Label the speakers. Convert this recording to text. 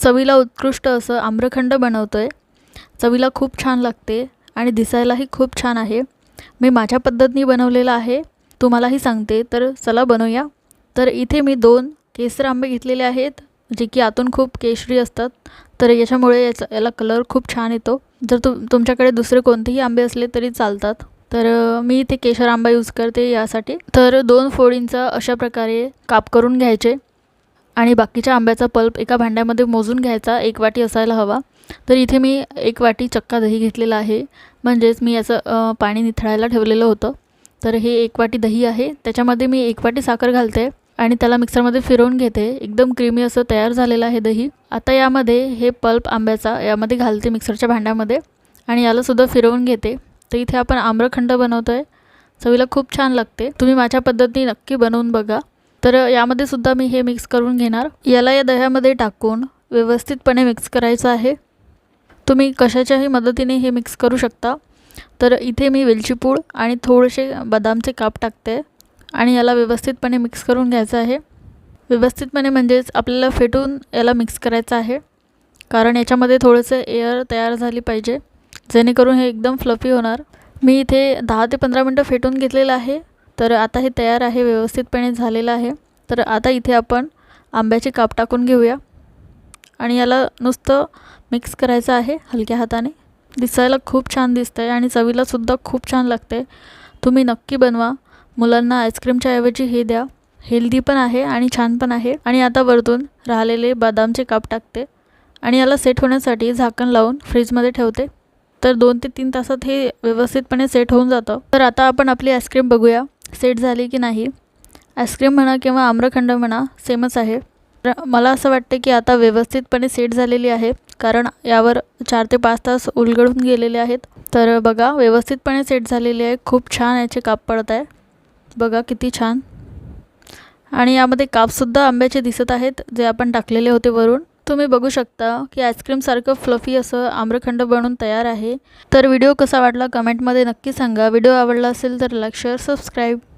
Speaker 1: चवीला उत्कृष्ट असं आम्रखंड बनवतो आहे चवीला खूप छान लागते आणि दिसायलाही खूप छान आहे. मी माझ्या पद्धतीने बनवलेलं आहे. तुम्हालाही सांगते. तर चला बनवूया. तर इथे मी दोन केसर आंबे घेतलेले आहेत जे की आतून खूप केशरी असतात. तर याच्यामुळे याचा याला कलर खूप छान येतो. जर तु तुमच्याकडे दुसरे कोणतेही आंबे असले तरी चालतात. तर मी इथे केशर आंबा यूज करते यासाठी. तर दोन फोडींचा अशा प्रकारे काप करून घ्यायचे. आणि बाकीच्या आंब्याचा पल्प एका भांड्यामध्ये मोजून घ्यायचा एक वाटी असायला हवा. तर इथे मी एक वाटी चक्का दही घेतलेला आहे. म्हणजेच मी याचं पाणी निथळायला ठेवलेलं होतं. तर हे एक वाटी दही आहे. त्याच्यामध्ये मी एक वाटी साखर घालते आणि त्याला मिक्सरमध्ये फिरवून घेते. एकदम क्रीमी असं तयार झालेलं आहे दही. आता यामध्ये हे पल्प आंब्याचा यामध्ये घालते मिक्सरच्या भांड्यामध्ये आणि यालासुद्धा फिरवून घेते. तर इथे आपण आम्रखंड बनवतो आहे चवीला खूप छान लागते. तुम्ही माझ्या पद्धतीने नक्की बनवून बघा. तर यामध्ये सुद्धा मी हे मिक्स करून घेणार. याला या दह्यामध्ये टाकून व्यवस्थितपणे मिक्स करायचं आहे. तुम्ही कशाच्याही मदतीने हे मिक्स करू शकता. तर इथे मी वेलची पूड आणि थोडेसे बदामचे काप टाकते. आणि याला व्यवस्थितपणे मिक्स करून घ्यायचं आहे. व्यवस्थितपणे म्हणजेच आपल्याला फेटून याला मिक्स करायचं आहे. कारण याच्यामध्ये थोडंसं एअर तयार झाली पाहिजे. जेणेकरून हे एकदम फ्लफी होणार. मी इथे दहा ते पंधरा मिनटं फेटून घेतलेलं आहे. तर आता हे तयार आहे व्यवस्थितपणे झालेलं आहे. तर आता इथे आपण आंब्याचे काप टाकून घेऊया. आणि याला नुसतं मिक्स करायचं आहे हलक्या हाताने. दिसायला खूप छान दिसतं आहे आणि चवीलासुद्धा खूप छान लागते तुम्ही नक्की बनवा. मुलांना आईस्क्रीमच्या ऐवजी हे द्या. हेल्दी पण आहे आणि छान पण आहे. आणि आता वरतून राहिलेले बदामचे काप टाकते. आणि याला सेट होण्यासाठी झाकण लावून फ्रीजमध्ये ठेवते. तर दोन ते तीन तासात हे व्यवस्थितपणे सेट होऊन जातं. तर आता आपण आपली आईस्क्रीम बघूया. सेट झाली की नाही आईस्क्रीम म्हणा किंवा आम्रखंड म्हणा सेमच आहे. मला असं वाटते की आता व्यवस्थितपणे सेट झालेली आहे कारण यावर चार ते पाच तास उलगडून गेलेले आहेत. तर बघा व्यवस्थितपणे सेट झालेली आहे. खूप छान याचे काप पडत आहे. बघा किती छान. आणि यामध्ये कापसुद्धा आंब्याचे दिसत आहेत जे आपण टाकलेले होते वरून. तुम्ही बघू शकता की आईस्क्रीमसारखं फ्लफी असं आम्रखंड बनून तयार आहे. तर व्हिडिओ कसा वाटला कमेंटमध्ये नक्की सांगा. व्हिडिओ आवडला असेल तर लाईक शेअर सबस्क्राईब